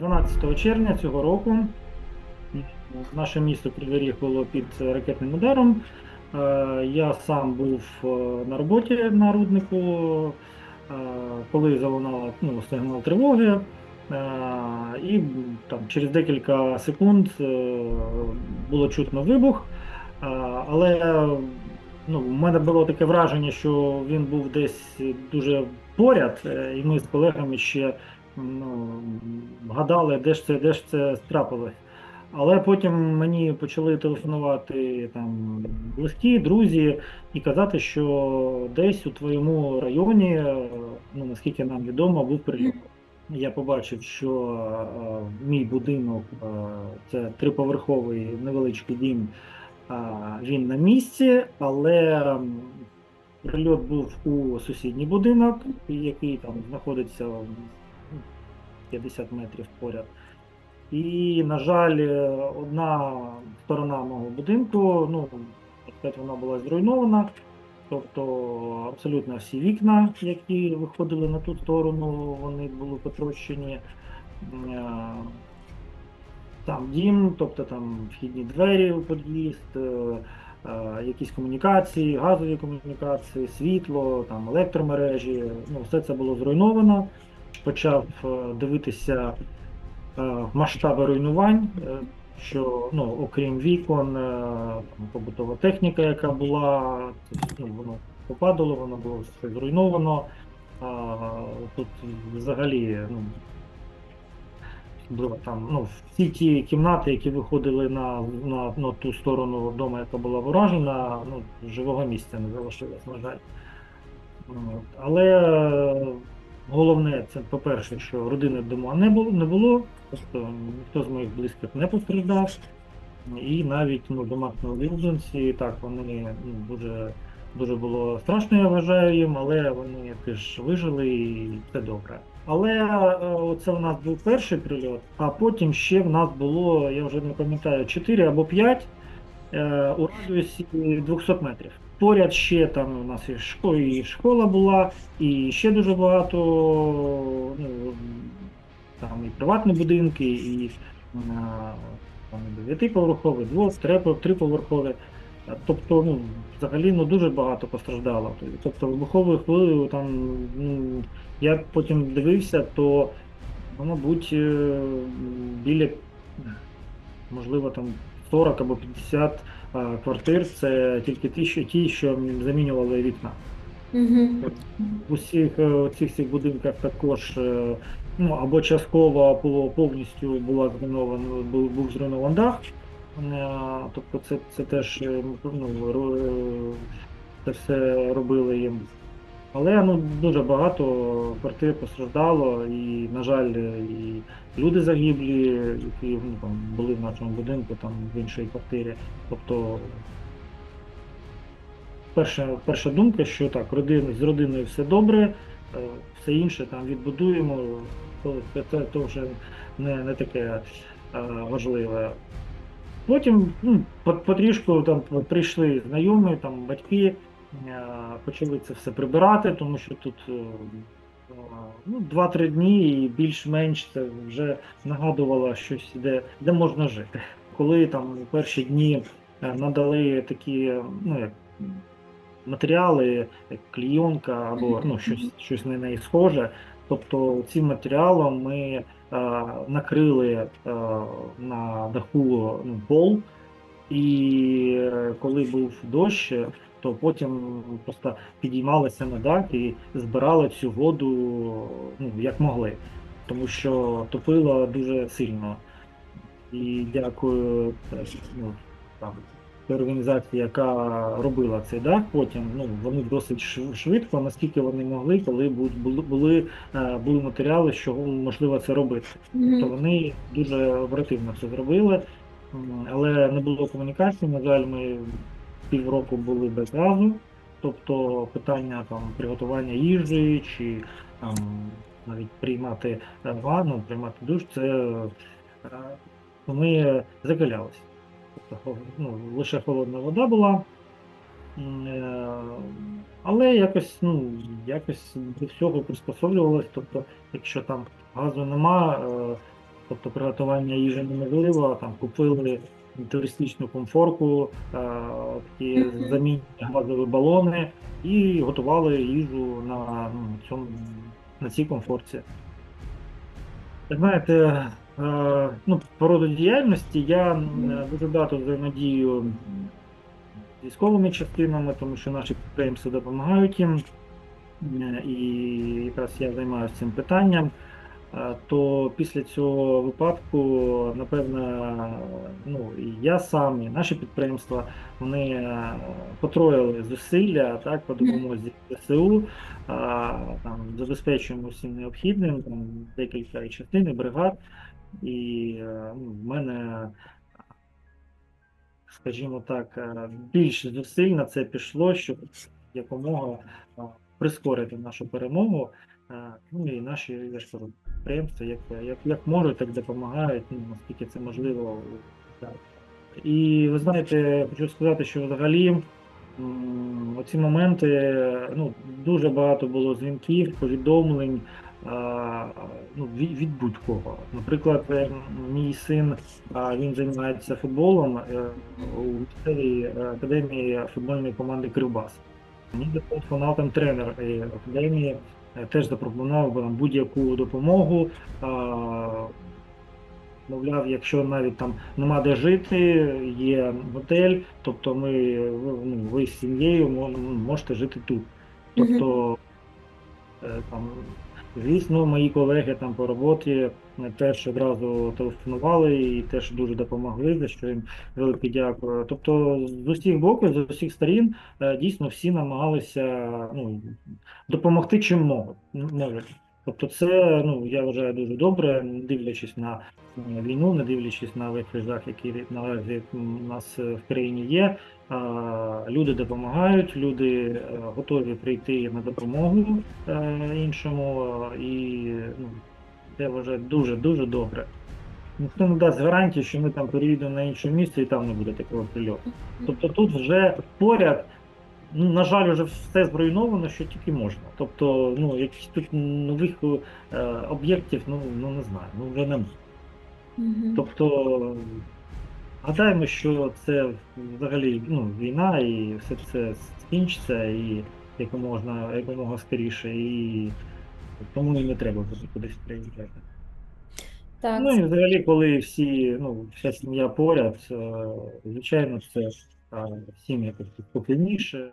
12 червня цього року наше місто Кривий було під ракетним ударом. Е, Я сам був е, на роботі на руднику, е, коли залунала ну, сигнал тривоги. І там, через декілька секунд було чутно вибух. Але ну, в мене було таке враження, що він був десь дуже поряд, і ми з колегами ще ну, гадали, де ж це, де ж це трапилось. Але потім мені почали телефонувати там близькі, друзі, і казати, що десь у твоєму районі, е, ну наскільки нам відомо, був прильот. Я побачив, що е, мій будинок е, це триповерховий невеличкий дім. е, Він на місці, але прильот був у сусідній будинок, який там знаходиться 50 метрів поряд. І, на жаль, е, одна сторона мого будинку, ну, так вона була зруйнована. Тобто абсолютно всі вікна, які виходили на ту сторону, вони були потрощені. Е, Там дім, тобто там вхідні двері у під'їзд, е, якісь комунікації, газові комунікації, світло, там електромережі. Ну, все це було зруйновано. Почав е, дивитися е, масштаби руйнувань, е, що ну, окрім вікон, побутова техніка, яка була, ну, воно попадало, воно було все зруйновано. А, тут взагалі ну, було там ну, всі ті кімнати, які виходили на, на, на ту сторону дому, яка була вражена, ну, живого місця не залишилось, на жаль. Але головне, це по-перше, що родини вдома не було, не було, тобто ніхто з моїх близьких не постраждав. І навіть ну, домашні улюбленці, так, вони ну, дуже, дуже було страшно, я вважаю їм, але вони теж вижили і все добре. Але е, це в нас був перший прильот, а потім ще в нас було, я вже не пам'ятаю, 4 або 5 е, у радіусі 200 метрів. Поряд ще там у нас і школа, і школа була, і ще дуже багато ну, там і приватні будинки, і е, дев'ятиповерхові, двох, три- триповерхові. Тобто, ну, взагалі ну, дуже багато постраждало. Тобто вибуховою хвилею там, ну, я потім дивився, то, ну, мабуть, е, біля, можливо, там 40 або 50 е, квартир це тільки ті, що, ті, що замінювали вікна. Угу. Усіх е, цих всіх будинках також е, ну, або частково, або повністю була зруйнована, був, був зруйнований дах. Е, Тобто це, це теж е, ну, е, це все робили їм. Але ну, дуже багато квартир постраждало, і, на жаль, і люди загиблі, які ну, там, були в нашому будинку, там в іншій квартирі. Тобто перша, перша думка, що так, родини, з родиною все добре, е, все інше там відбудуємо, це, то вже не, не таке е, важливе. Потім ну, потрішку там прийшли знайомі, там батьки, почали це все прибирати, тому що тут е, е, ну, 2-3 дні і більш-менш це вже нагадувало щось, де, де можна жити. Коли там у перші дні е, надали такі, ну як матеріали, як клійонка або ну, щось, щось на неї схоже. Тобто цим матеріалом ми е, накрили е, на даху ну, пол, і е, коли був дощ, то потім просто підіймалися на дах і збирали цю воду ну, як могли, тому що топило дуже сильно. І дякую ну, там, організації, яка робила цей дах, потім ну, вони досить швидко, наскільки вони могли, коли були, були, е, були матеріали, що можливо це робити. То вони дуже оперативно це зробили, але не було комунікації. На жаль, ми півроку були без газу. Тобто питання там приготування їжі чи там навіть приймати е, ванну, приймати душ, це е, ми закалялися. Тобто, ну, лише холодна вода була. Е, Але якось, ну, якось до всього приспособлювалось. Тобто, якщо там газу нема, тобто приготування їжі неможливо, там купили туристичну комфорку, е, такі замінні газові балони і готували їжу на, ну, цьому, на цій комфорці. Знаєте, е, ну, по роду діяльності я е, дуже багато взаємодію з військовими частинами, тому що наші підприємства допомагають їм. І якраз я займаюся цим питанням. Е, То після цього випадку, напевно, ну, і я сам, і наші підприємства, вони е, потроїли зусилля так, по допомозі ЗСУ, там, забезпечуємо всім необхідним, там, декілька і частин, і бригад. І е, ну, в мене, скажімо так, е, більш зусиль на це пішло, щоб якомога прискорити нашу перемогу. Ну і наші я підприємства, як, як, як можуть, так допомагають, ну, наскільки це можливо. І ви знаєте, хочу сказати, що взагалі оці моменти, ну, дуже багато було дзвінків, повідомлень ну, від, будь-кого. Наприклад, е, мій син він займається футболом е, у місцевій е, академії футбольної команди Кривбас. Мені зателефонував там тренер академії, теж запропонував би нам будь-яку допомогу. Мовляв, якщо навіть там нема де жити, є готель, тобто ми ну, ви з сім'єю можете жити тут. Тобто е, там, звісно, мої колеги там по роботі теж одразу телефонували і теж дуже допомогли, за що їм велике дякую. Тобто з усіх боків, з усіх сторін е, дійсно всі намагалися ну, допомогти чим можуть. Тобто, це ну я вважаю дуже добре, не дивлячись на е, війну, не дивлячись на весь жах, який наразі у нас е, в країні є. Люди допомагають, люди готові прийти на допомогу іншому, і ну, це вважаю дуже дуже добре. Ніхто не дасть гарантії, що ми там переїдемо на інше місце і там не буде такого прильоту. Тобто тут вже поряд, ну, на жаль, вже все зруйновано, що тільки можна. Тобто, ну, якихось тут нових е, об'єктів, ну, ну не знаю, ну вже немає. Мгм. Тобто, гадаємо, що це взагалі ну, війна, і все це скінчиться і якомога, якомога скоріше, і тому і не треба буде кудись приїжджати. Так, Ну і взагалі, коли всі, ну, вся сім'я поряд, е, звичайно, це сім'я всім якось спокійніше.